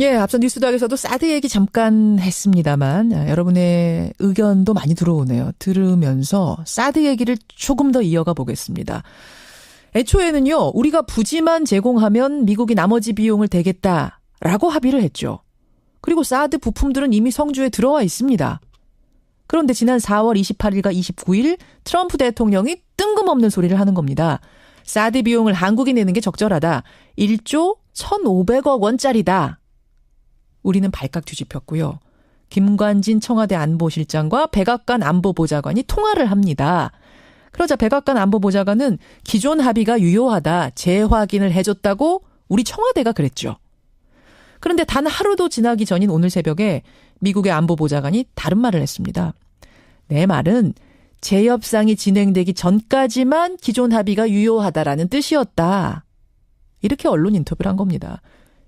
예, 앞서 뉴스닥에서도 사드 얘기 잠깐 했습니다만 아, 여러분의 의견도 많이 들어오네요. 들으면서 사드 얘기를 조금 더 이어가 보겠습니다. 애초에는요, 우리가 부지만 제공하면 미국이 나머지 비용을 대겠다라고 합의를 했죠. 그리고 사드 부품들은 이미 성주에 들어와 있습니다. 그런데 지난 4월 28일과 29일 트럼프 대통령이 뜬금없는 소리를 하는 겁니다. 사드 비용을 한국이 내는 게 적절하다. 1조 1,500억 원짜리다. 우리는 발칵 뒤집혔고요. 김관진 청와대 안보실장과 백악관 안보보좌관이 통화를 합니다. 그러자 백악관 안보보좌관은 기존 합의가 유효하다 재확인을 해줬다고 우리 청와대가 그랬죠. 그런데 단 하루도 지나기 전인 오늘 새벽에 미국의 안보보좌관이 다른 말을 했습니다. 내 말은 재협상이 진행되기 전까지만 기존 합의가 유효하다라는 뜻이었다. 이렇게 언론 인터뷰를 한 겁니다.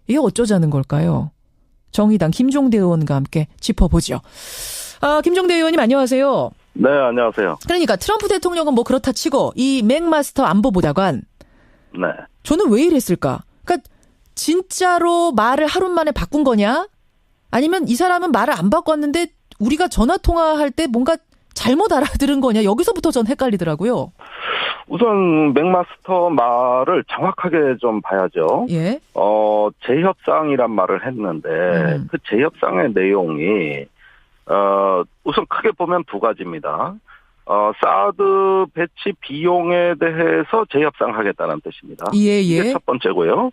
이게 어쩌자는 걸까요? 정의당 김종대 의원과 함께 짚어보죠. 아, 김종대 의원님 안녕하세요. 네, 안녕하세요. 그러니까 트럼프 대통령은 뭐 그렇다 치고 이 맥마스터 안보보좌관 네. 저는 왜 이랬을까? 그러니까 진짜로 말을 하루 만에 바꾼 거냐? 아니면 이 사람은 말을 안 바꿨는데 우리가 전화 통화할 때 뭔가 잘못 알아들은 거냐? 여기서부터 전 헷갈리더라고요. 우선 맥마스터 말을 정확하게 좀 봐야죠. 예. 어, 재협상이란 말을 했는데 음. 그 재협상의 내용이 어, 우선 크게 보면 두 가지입니다. 어, 사드 배치 비용에 대해서 재협상하겠다는 뜻입니다. 예, 이게 예. 첫 번째고요.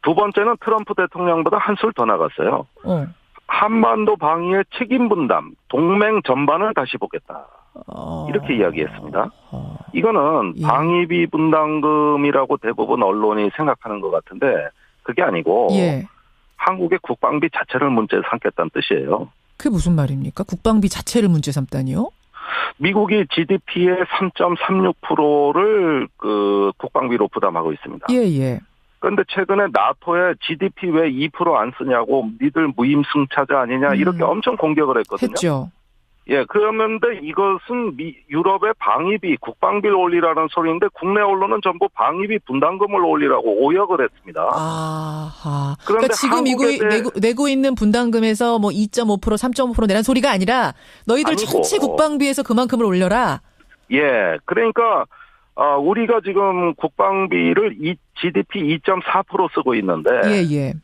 두 번째는 트럼프 대통령보다 한술 더 나갔어요. 어. 한반도 방위의 책임 분담, 동맹 전반을 다시 보겠다. 어. 이렇게 이야기했습니다. 어. 이거는 예. 방위비 분담금이라고 대부분 언론이 생각하는 것 같은데 그게 아니고 예. 한국의 국방비 자체를 문제 삼겠다는 뜻이에요. 그게 무슨 말입니까? 국방비 자체를 문제 삼다니요? 미국이 GDP의 3.36%를 그 국방비로 부담하고 있습니다. 예, 예. 그런데 최근에 나토에 GDP 왜 2%안 쓰냐고 니들 무임승차자 아니냐 이렇게 음. 엄청 공격을 했거든요. 했죠. 예, 그런데 이것은 미, 유럽의 방위비, 국방비를 올리라는 소리인데 국내 언론은 전부 방위비 분담금을 올리라고 오역을 했습니다. 아하. 그러니까 그런데 지금 미국이 내고, 내고 있는 분담금에서 뭐 2.5% 3.5% 내란 소리가 아니라 너희들 아니고. 전체 국방비에서 그만큼을 올려라. 예, 그러니까 어, 우리가 지금 국방비를 이 GDP 2.4% 쓰고 있는데 예, 예.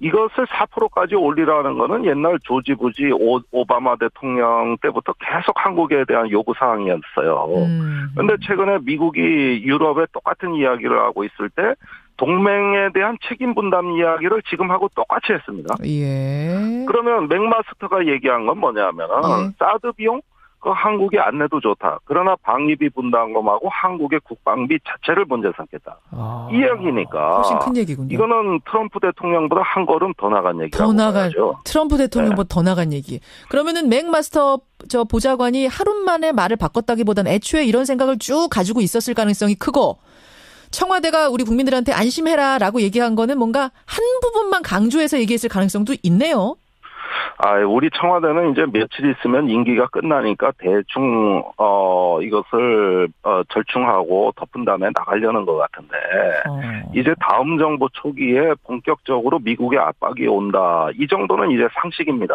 이것을 4%까지 올리라는 거는 옛날 조지 부지 오, 오바마 대통령 때부터 계속 한국에 대한 요구 사항이었어요. 음. 그런데 최근에 미국이 유럽에 똑같은 이야기를 하고 있을 때 동맹에 대한 책임 분담 이야기를 지금 하고 똑같이 했습니다. 예. 그러면 맥마스터가 얘기한 건 뭐냐면은 예. 사드 비용 그 한국이 안 내도 좋다. 그러나 방위비 분담금하고 한국의 국방비 자체를 문제 삼겠다. 아. 이 이야기니까 훨씬 큰 얘기군요. 이거는 트럼프 대통령보다 한 걸음 더 나간 얘기라고 더 나간. 트럼프 대통령보다 네. 더 나간 얘기. 그러면은 맥마스터 저 보좌관이 하루 만에 말을 바꿨다기보단 애초에 이런 생각을 쭉 가지고 있었을 가능성이 크고 청와대가 우리 국민들한테 안심해라라고 얘기한 거는 뭔가 한 부분만 강조해서 얘기했을 가능성도 있네요. 아, 우리 청와대는 이제 며칠 있으면 임기가 끝나니까 대충 어 이것을 어 절충하고 덮은 다음에 나가려는 것 같은데 어. 이제 다음 정부 초기에 본격적으로 미국의 압박이 온다. 이 정도는 이제 상식입니다.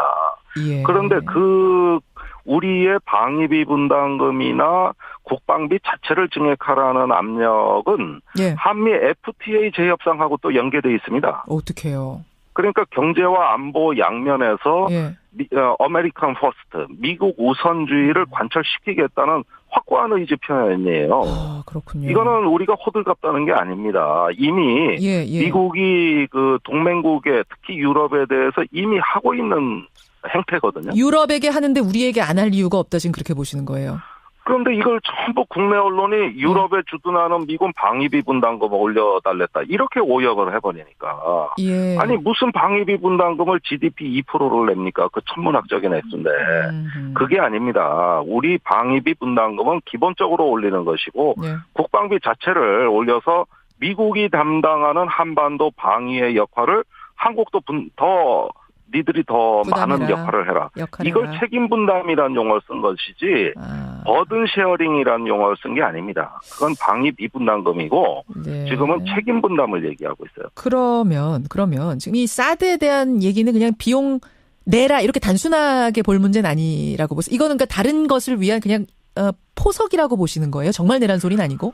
예. 그런데 그 우리의 방위비 분담금이나 국방비 자체를 증액하라는 압력은 예. 한미 FTA 재협상하고 또 연계돼 있습니다. 어떻게요? 그러니까 경제와 안보 양면에서 예. 미, 어, 아메리칸 퍼스트, 미국 우선주의를 관철시키겠다는 확고한 의지 표현이에요. 아, 그렇군요. 이거는 우리가 호들갑다는 게 아닙니다. 이미 예, 예. 미국이 그 동맹국에 특히 유럽에 대해서 이미 하고 있는 행태거든요. 유럽에게 하는데 우리에게 안 할 이유가 없다 지금 그렇게 보시는 거예요. 그런데 이걸 전부 국내 언론이 유럽에 주둔하는 미군 방위비 분담금을 올려달랬다. 이렇게 오역을 해버리니까. 예. 아니 무슨 방위비 분담금을 GDP 2%를 냅니까? 그 천문학적인 액수인데. 음흠. 그게 아닙니다. 우리 방위비 분담금은 기본적으로 올리는 것이고 예. 국방비 자체를 올려서 미국이 담당하는 한반도 방위의 역할을 한국도 분- 더 니들이 더. 많은 역할을 해라. 역할을 이걸 해라. 책임 분담이라는 용어를 쓴 것이지 아, 버든 쉐어링이라는 용어를 쓴 게 아닙니다. 그건 방위 비 분담금이고 네. 지금은 책임 분담을 얘기하고 있어요. 그러면 그러면 지금 이 사드에 대한 얘기는 그냥 비용 내라 이렇게 단순하게 볼 문제는 아니라고 보세요. 이거는 그러니까 다른 것을 위한 그냥 어, 포석이라고 보시는 거예요. 정말 내란 소리는 아니고.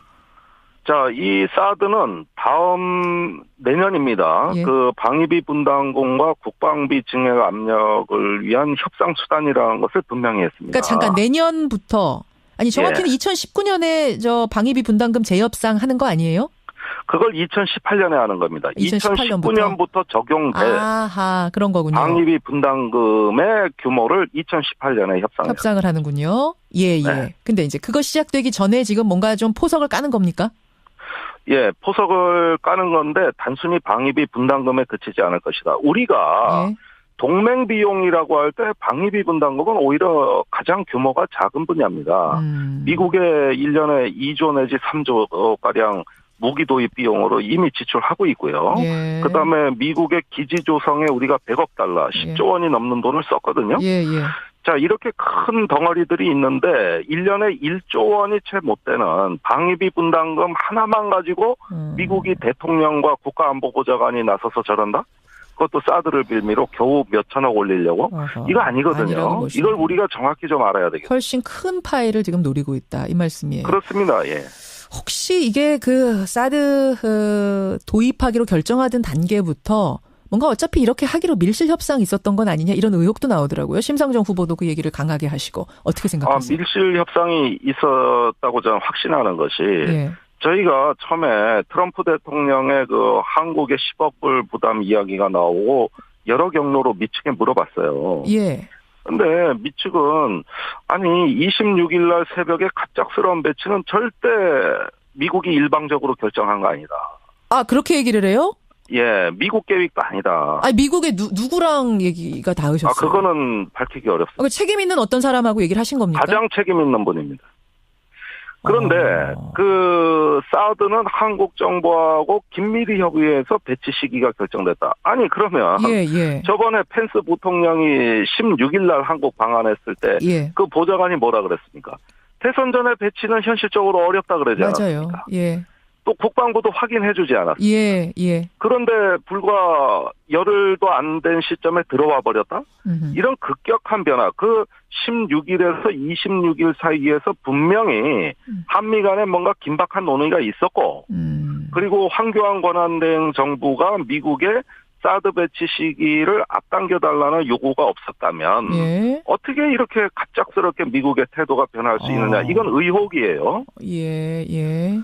자, 이 사드는 다음 내년입니다. 예. 그 방위비 분담금과 국방비 증액 압력을 위한 협상 수단이라는 것을 분명히 했습니다. 그러니까 잠깐 내년부터 아니 정확히는 예. 2019년에 저 방위비 분담금 재협상 하는 거 아니에요? 그걸 2018년에 하는 겁니다. 2018 부터? 2019년부터 적용될 아하 그런 거군요. 방위비 분담금의 규모를 2018년에 협상했습니다. 협상을 하는군요. 예, 예. 네. 근데 이제 그거 시작되기 전에 지금 뭔가 좀 포석을 까는 겁니까? 예, 포석을 까는 건데 단순히 방위비 분담금에 그치지 않을 것이다. 우리가 예. 동맹 비용이라고 할 때 방위비 분담금은 오히려 가장 규모가 작은 분야입니다. 음. 미국의 1년에 2조 내지 3조 가량 무기 도입 비용으로 이미 지출하고 있고요. 예. 그다음에 미국의 기지 조성에 우리가 100억 달러, 10조 원이 넘는 돈을 썼거든요. 예, 예. 자, 이렇게 큰 덩어리들이 있는데 1년에 1조 원이 채 못 되는 방위비 분담금 하나만 가지고 음. 미국이 대통령과 국가안보보좌관이 나서서 저런다? 그것도 사드를 빌미로 겨우 몇 천억 올리려고? 어허. 이거 아니거든요. 이걸 우리가 정확히 좀 알아야 되겠죠. 훨씬 큰 파일을 지금 노리고 있다 이 말씀이에요. 그렇습니다. 예. 혹시 이게 그 사드 어, 도입하기로 결정하던 단계부터 뭔가 어차피 이렇게 하기로 밀실 협상이 있었던 건 아니냐 이런 의혹도 나오더라고요. 심상정 후보도 그 얘기를 강하게 하시고 어떻게 아, 생각하세요? 밀실 협상이 있었다고 저는 확신하는 것이 예. 저희가 처음에 트럼프 대통령의 그 한국의 10억 불 부담 이야기가 나오고 여러 경로로 미측에 물어봤어요. 예. 근데 미측은 아니 26일 날 새벽에 갑작스러운 배치는 절대 미국이 일방적으로 결정한 거 아니다. 아 그렇게 얘기를 해요? 예, 미국 계획도 아니다. 아 미국의 누, 누구랑 얘기가 닿으셨어요? 아, 그거는 밝히기 어렵습니다. 아, 그 책임 있는 어떤 사람하고 얘기를 하신 겁니까? 가장 책임 있는 분입니다. 그런데 어. 그 사드는 한국 정부하고 긴밀히 협의해서 배치 시기가 결정됐다. 아니 그러면 예, 예. 저번에 펜스 부통령이 16일 날 한국 방한했을 때그 예. 보좌관이 뭐라 그랬습니까? 대선 전에 배치는 현실적으로 어렵다 그러지 맞아요. 않았습니까? 예. 또 국방부도 확인해주지 않았습니까? 예, 예. 그런데 불과 열흘도 안 된 시점에 들어와 버렸다? 음흠. 이런 급격한 변화, 그 16일에서 26일 사이에서 분명히 음. 한미 간에 뭔가 긴박한 논의가 있었고, 음. 그리고 황교안 권한대행 정부가 미국의 사드 배치 시기를 앞당겨 달라는 요구가 없었다면, 예. 어떻게 이렇게 갑작스럽게 미국의 태도가 변할 수 있느냐, 어. 이건 의혹이에요. 예, 예.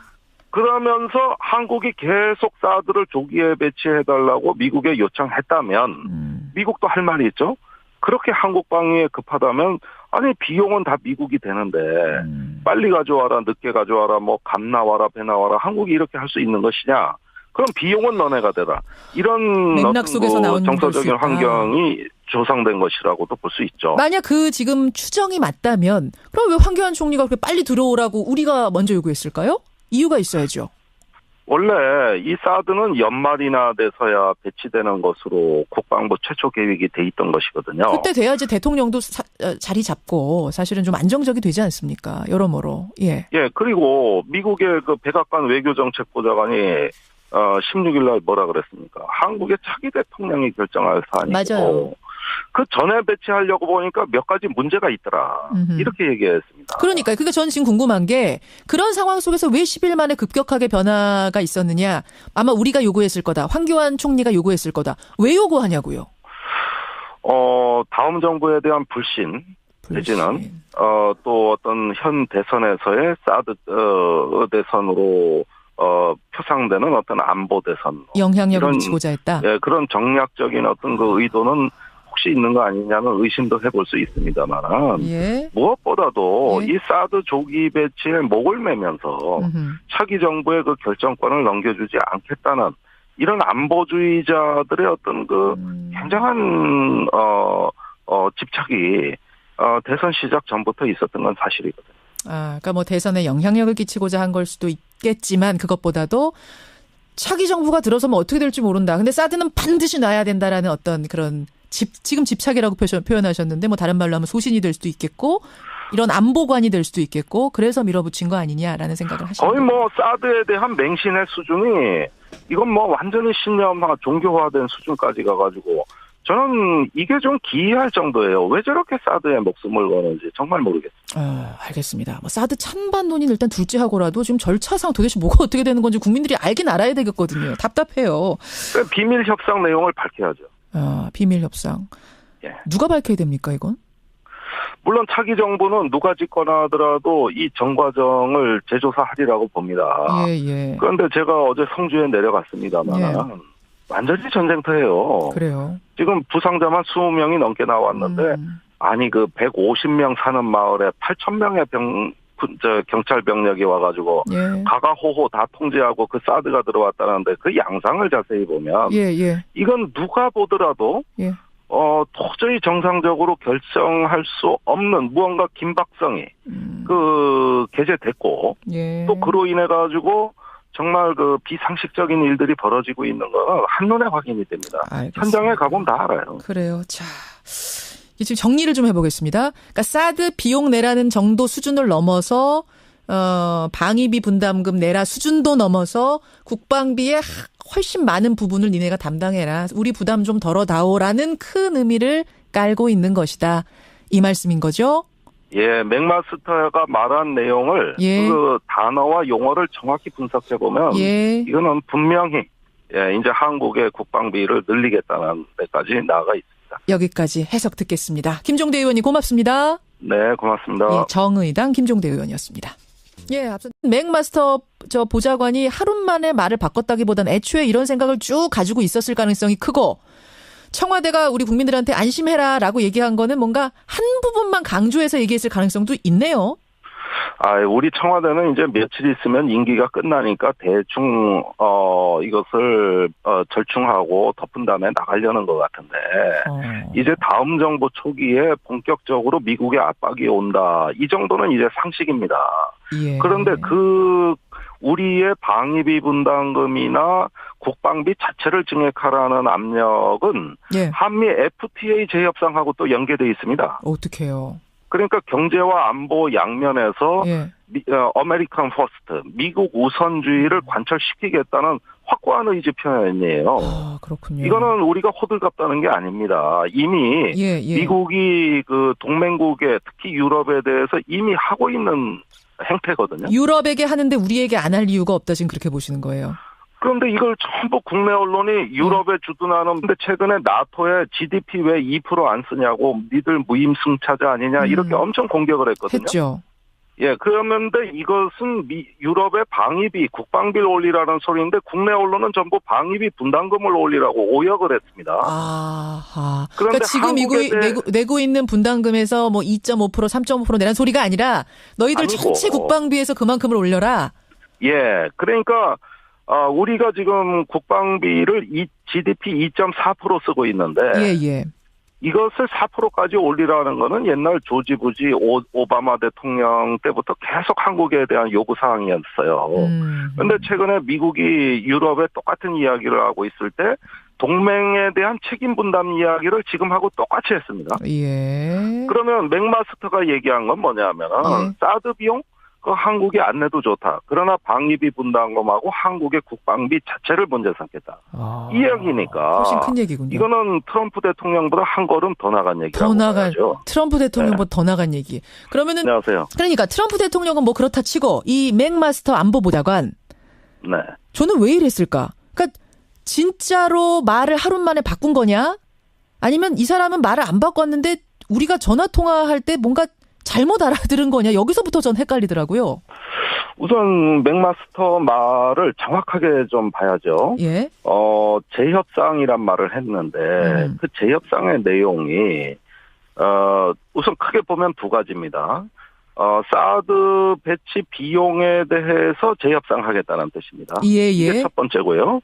그러면서 한국이 계속 사드를 조기에 배치해달라고 미국에 요청했다면, 음. 미국도 할 말이 있죠. 그렇게 한국 방위에 급하다면 아니 비용은 다 미국이 되는데 음. 빨리 가져와라 늦게 가져와라 뭐감 나와라 배 나와라 한국이 이렇게 할 수 있는 것이냐? 그럼 비용은 너네가 되라. 이런 맥락 속에서 뭐 나온 정서적인. 환경이 조성된 것이라고도 볼 수 있죠. 만약 그 지금 추정이 맞다면 그럼 왜 황교안 총리가 그렇게 빨리 들어오라고 우리가 먼저 요구했을까요? 이유가 있어야죠. 원래 이 사드는 연말이나 돼서야 배치되는 것으로 국방부 최초 계획이 돼 있던 것이거든요. 그때 돼야지 대통령도 사- 어, 자리 잡고 사실은 좀 안정적이 되지 않습니까? 여러모로. 예. 예, 그리고 미국의 그 백악관 외교정책보좌관이 어 16일 날 뭐라 그랬습니까? 한국의 차기 대통령이 결정할 사안이고 맞아요. 그 전에 배치하려고 보니까 몇 가지 문제가 있더라. 음흠. 이렇게 얘기했습니다. 그러니까 그러니까 저는 지금 궁금한 게 그런 상황 속에서 왜 10일 만에 급격하게 변화가 있었느냐? 아마 우리가 요구했을 거다. 황교안 총리가 요구했을 거다. 왜 요구하냐고요? 어 다음 정부에 대한 불신, 내지는. 어 또 어떤 현 대선에서의 사드 어 대선으로 어 표상되는 어떤 안보 대선 영향력을 미치고자 했다. 예, 그런 정략적인 어떤 그 의도는 혹시 있는 거 아니냐는 의심도 해볼 수 있습니다만은 예. 무엇보다도 예. 이 사드 조기 배치에 목을 매면서 음흠. 차기 정부의 그 결정권을 넘겨주지 않겠다는 이런 안보주의자들의 어떤 그 음. 굉장한 어, 어 집착이 어, 대선 시작 전부터 있었던 건 사실이거든요. 아, 그러니까 뭐 대선에 영향력을 끼치고자 한 걸 수도 있겠지만 그것보다도 차기 정부가 들어서면 어떻게 될지 모른다. 근데 사드는 반드시 놔야 된다라는 어떤 그런 집, 지금 집착이라고 표현- 표현 하셨는데 뭐 다른 말로 하면 소신이 될 수도 있겠고 이런 안보관이 될 수도 있겠고 그래서 밀어붙인 거 아니냐라는 생각을 하시는 거의 뭐 사드에 대한 맹신의 수준이 이건 뭐 완전히 신념화 종교화된 수준까지 가가지고 저는 이게 좀 기이할 정도예요. 왜 저렇게 사드에 목숨을 거는지 정말 모르겠어요. 어, 알겠습니다. 뭐 사드 찬반 논의는 일단 둘째하고라도 지금 절차상 도대체 뭐가 어떻게 되는 건지 국민들이 알긴 알아야 되겠거든요. 답답해요. 그 비밀 협상 내용을 밝혀야죠. 아, 비밀 협상. 예. 누가 밝혀야 됩니까, 이건? 물론 차기 정부는 누가 집거나 하더라도 이전 과정을 재조사하리라고 봅니다. 예, 예. 그런데 제가 어제 성주에 내려갔습니다만 예. 완전히 전쟁터예요. 그래요. 지금 부상자만 20명이 넘게 나왔는데 음, 아니 그 150명 사는 마을에 8천 명의 병 군- 저 경찰 병력이 와가지고 예. 가가호호 다 통제하고 그 사드가 들어왔다는데 그 양상을 자세히 보면 예, 예. 이건 누가 보더라도 예. 어 도저히 정상적으로 결정할 수 없는 무언가 긴박성이 음, 그 게재됐고 예. 또 그로 인해 가지고 정말 그 비상식적인 일들이 벌어지고 있는 건 한눈에 확인이 됩니다. 알겠습니다. 현장에 가보면 다 알아요. 그래요. 자. 지금 정리를 좀 해보겠습니다. 그러니까 사드 비용 내라는 정도 수준을 넘어서 어 방위비 분담금 내라 수준도 넘어서 국방비의 하- 훨씬 많은 부분을 니네가 담당해라. 우리 부담 좀 덜어다오라는 큰 의미를 깔고 있는 것이다. 이 말씀인 거죠? 예, 맥마스터가 말한 내용을 예. 그 단어와 용어를 정확히 분석해 보면 예. 이거는 분명히 예, 이제 한국의 국방비를 늘리겠다는 데까지 나아가 있습니다. 여기까지 해석 듣겠습니다. 김종대 의원님 고맙습니다. 네, 고맙습니다. 예, 정의당 김종대 의원이었습니다. 예, 앞서 맥마스터 저 보좌관이 하루 만에 말을 바꿨다기보단 애초에 이런 생각을 쭉 가지고 있었을 가능성이 크고 청와대가 우리 국민들한테 안심해라라고 얘기한 거는 뭔가 한 부분만 강조해서 얘기했을 가능성도 있네요. 아, 우리 청와대는 이제 며칠 있으면 임기가 끝나니까 대충 어 이것을 어 절충하고 덮은 다음에 나가려는 것 같은데 어. 이제 다음 정부 초기에 본격적으로 미국의 압박이 온다. 이 정도는 이제 상식입니다. 예. 그런데 그 우리의 방위비 분담금이나 국방비 자체를 증액하라는 압력은 예. 한미 FTA 재협상하고 또 연계돼 있습니다. 어떻게요? 그러니까 경제와 안보 양면에서 예. 미, 어, 아메리칸 퍼스트, 미국 우선주의를 관철시키겠다는 확고한 의지 표현이에요. 아, 그렇군요. 이거는 우리가 호들갑다는 게 아닙니다. 이미 예, 예. 미국이 그 동맹국에 특히 유럽에 대해서 이미 하고 있는 행태거든요. 유럽에게 하는데 우리에게 안 할 이유가 없다 지금 그렇게 보시는 거예요. 그런데 이걸 전부 국내 언론이 유럽에 주둔하는 근데 최근에 나토의 GDP 왜 2%안 쓰냐고 니들 무임승차자 아니냐 이렇게 음. 엄청 공격을 했거든요. 했죠. 예, 그러는데 이것은 미, 유럽의 방위비, 국방비를 올리라는 소리인데 국내 언론은 전부 방위비 분담금을 올리라고 오역을 했습니다. 아하. 그런데 그러니까 지금 이거 내고, 내고 있는 분담금에서 뭐 2.5% 3.5% 내란 소리가 아니라 너희들 아니고. 전체 국방비에서 그만큼을 올려라. 예, 그러니까 어, 우리가 지금 국방비를 이 GDP 2.4% 쓰고 있는데 예, 예. 이것을 4%까지 올리라는 거는 옛날 조지 부지 오, 오바마 대통령 때부터 계속 한국에 대한 요구 사항이었어요. 음. 그런데 최근에 미국이 유럽에 똑같은 이야기를 하고 있을 때 동맹에 대한 책임 분담 이야기를 지금 하고 똑같이 했습니다. 예. 그러면 맥마스터가 얘기한 건 뭐냐면은 예. 사드 비용 그 한국이 안 내도 좋다. 그러나 방위비 분담금하고 한국의 국방비 자체를 문제 삼겠다. 아, 이 얘기니까 훨씬 큰 얘기군요. 이거는 트럼프 대통령보다 한 걸음 더 나간 얘기라고 더 나간 봐야죠. 트럼프 대통령보다 더 나간 얘기. 그러면은 안녕하세요. 그러니까 트럼프 대통령은 뭐 그렇다 치고 이 맥마스터 안보 보좌관 네. 저는 왜 이랬을까? 그러니까 진짜로 말을 하루 만에 바꾼 거냐? 아니면 이 사람은 말을 안 바꿨는데 우리가 전화 통화할 때 뭔가 잘못 알아들은 거냐? 여기서부터 전 헷갈리더라고요. 우선 맥마스터 말을 정확하게 좀 봐야죠. 예. 어, 재협상이란 말을 했는데 음. 그 재협상의 내용이 어, 우선 크게 보면 두 가지입니다. 어, 사드 배치 비용에 대해서 재협상하겠다는 뜻입니다. 예, 이게 예. 첫 번째고요.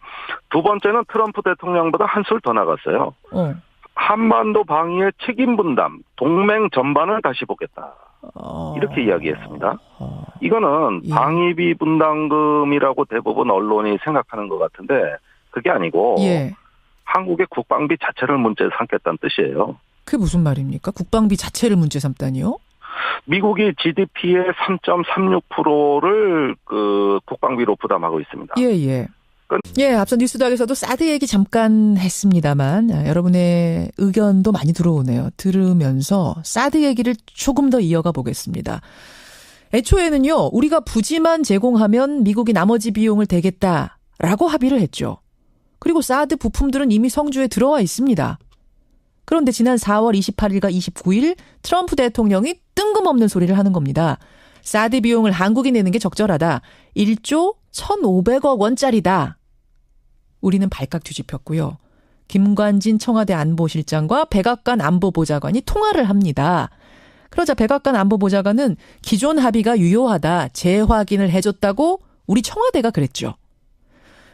두 번째는 트럼프 대통령보다 한술 더 나갔어요. 어. 한반도 방위의 책임 분담, 동맹 전반을 다시 보겠다. 어. 이렇게 이야기했습니다. 어. 이거는 예. 방위비 분담금이라고 대부분 언론이 생각하는 것 같은데 그게 아니고 예. 한국의 국방비 자체를 문제 삼겠다는 뜻이에요. 그게 무슨 말입니까? 국방비 자체를 문제 삼다니요? 미국이 GDP의 3.36%를 그 국방비로 부담하고 있습니다. 예, 예. 예, 앞서 뉴스닥에서도 사드 얘기 잠깐 했습니다만 아, 여러분의 의견도 많이 들어오네요. 들으면서 사드 얘기를 조금 더 이어가 보겠습니다. 애초에는요, 우리가 부지만 제공하면 미국이 나머지 비용을 대겠다라고 합의를 했죠. 그리고 사드 부품들은 이미 성주에 들어와 있습니다. 그런데 지난 4월 28일과 29일 트럼프 대통령이 뜬금없는 소리를 하는 겁니다. 사드 비용을 한국이 내는 게 적절하다. 1조 1,500억 원짜리다. 우리는 발칵 뒤집혔고요. 김관진 청와대 안보실장과 백악관 안보보좌관이 통화를 합니다. 그러자 백악관 안보보좌관은 기존 합의가 유효하다 재확인을 해줬다고 우리 청와대가 그랬죠.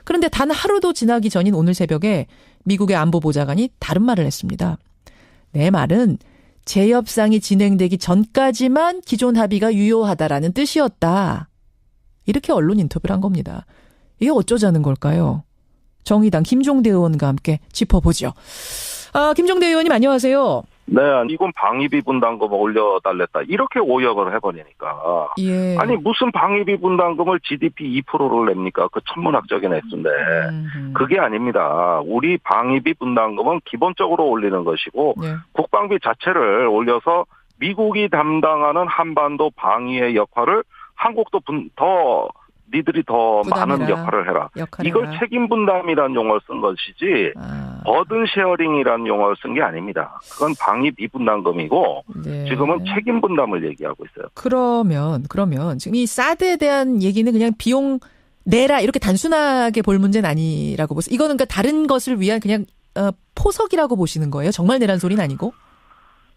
그런데 단 하루도 지나기 전인 오늘 새벽에 미국의 안보보좌관이 다른 말을 했습니다. 내 말은 재협상이 진행되기 전까지만 기존 합의가 유효하다라는 뜻이었다. 이렇게 언론 인터뷰를 한 겁니다. 이게 어쩌자는 걸까요? 정의당 김종대 의원과 함께 짚어보죠. 아, 김종대 의원님 안녕하세요. 네, 이건 방위비 분담금 올려달랬다. 이렇게 오역을 해버리니까. 예. 아니, 무슨 방위비 분담금을 GDP 2%를 냅니까? 그 천문학적인 액수인데. 음흠. 그게 아닙니다. 우리 방위비 분담금은 기본적으로 올리는 것이고, 예. 국방비 자체를 올려서 미국이 담당하는 한반도 방위의 역할을 한국도 분, 더, 니들이 더 많은 부담해라. 역할을 해라. 역할을 이걸 해라. 책임 분담이라는 용어를 쓴 것이지, 아, 버든 쉐어링이라는 용어를 쓴 게 아닙니다. 그건 방위 비 분담금이고, 네. 지금은 책임 분담을 얘기하고 있어요. 그러면 그러면 지금 이 사드에 대한 얘기는 그냥 비용 내라 이렇게 단순하게 볼 문제는 아니라고 보세요. 이거는 그러니까 다른 것을 위한 그냥 어, 포석이라고 보시는 거예요. 정말 내란 소리는 아니고.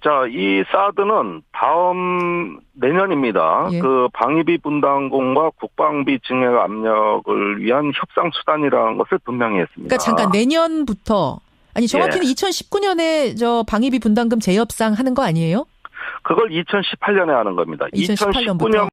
자, 이 사드는 다음 내년입니다. 예. 그 방위비 분담금과 국방비 증액 압력을 위한 협상 수단이라는 것을 분명히 했습니다. 그러니까 잠깐 내년부터 아니 정확히는 예. 2019년에 저 방위비 분담금 재협상 하는 거 아니에요? 그걸 2018년에 하는 겁니다. 2018 년부터? 2019년